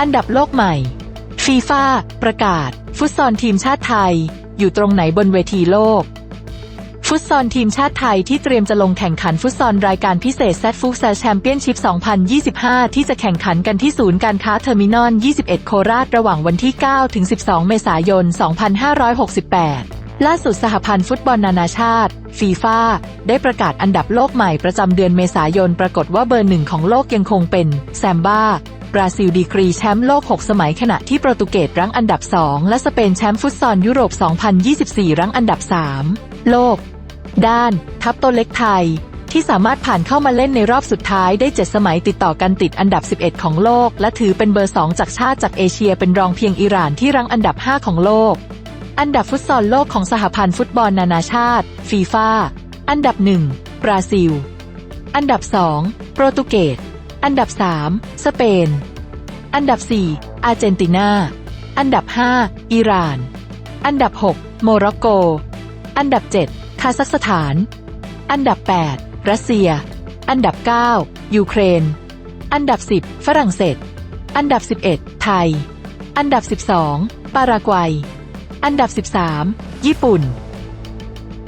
อันดับโลกใหม่ ฟีฟ่าประกาศ ฟุตซอลทีมชาติไทย อยู่ตรงไหนบนเวทีโลก ฟุตซอลทีมชาติไทยที่เตรียมจะลงแข่งขันฟุตซอลรายการพิเศษแซดฟุตซอลแชมเปี้ยนชิพ 2025 ที่จะแข่งขันกันที่ศูนย์การค้าเทอร์มินอล 21 โคราชระหว่างวันที่ 9 ถึง 12 เมษายน 2568ล่าสุดสหพันธ์ฟุตบอลนานาชาติ ฟีฟ่าได้ประกาศอันดับโลกใหม่ประจำเดือนเมษายนปรากฏว่าเบอร์หนึ่งของโลกยังคงเป็น แซมบ้า บราซิลดีกรีแชมป์โลก 6 สมัยขณะที่โปรตุเกสรั้งอันดับ 2 และสเปนแชมป์ฟุตซอลยุโรป 2024 รั้งอันดับ 3 โลก ด้าน ทัพโตเล็กไทย ที่สามารถผ่านเข้ามาเล่นในรอบสุดท้ายได้ 7 สมัยติดต่อกันติดอันดับ 11 ของโลก และถือเป็นเบอร์ 2 จากชาติจากเอเชียเป็นรองเพียงอิหร่านที่รั้งอันดับ 5 ของโลก อันดับฟุตซอลโลกของสหพันธ์ฟุตบอลนานาชาติ ฟีฟ่าอันดับ 1 บราซิล อันดับ 2 โปรตุเกส อันดับ 3 สเปน อันดับ 4 อาร์เจนตินา อันดับ 5 อิหร่าน อันดับ 6 โมร็อกโก อันดับ 7 คาซัคสถาน อันดับ 8 รัสเซีย อันดับ 9 ยูเครน อันดับ 10 ฝรั่งเศส อันดับ 11 ไทย อันดับ 12 ปารากวัย อันดับ 13 ญี่ปุ่น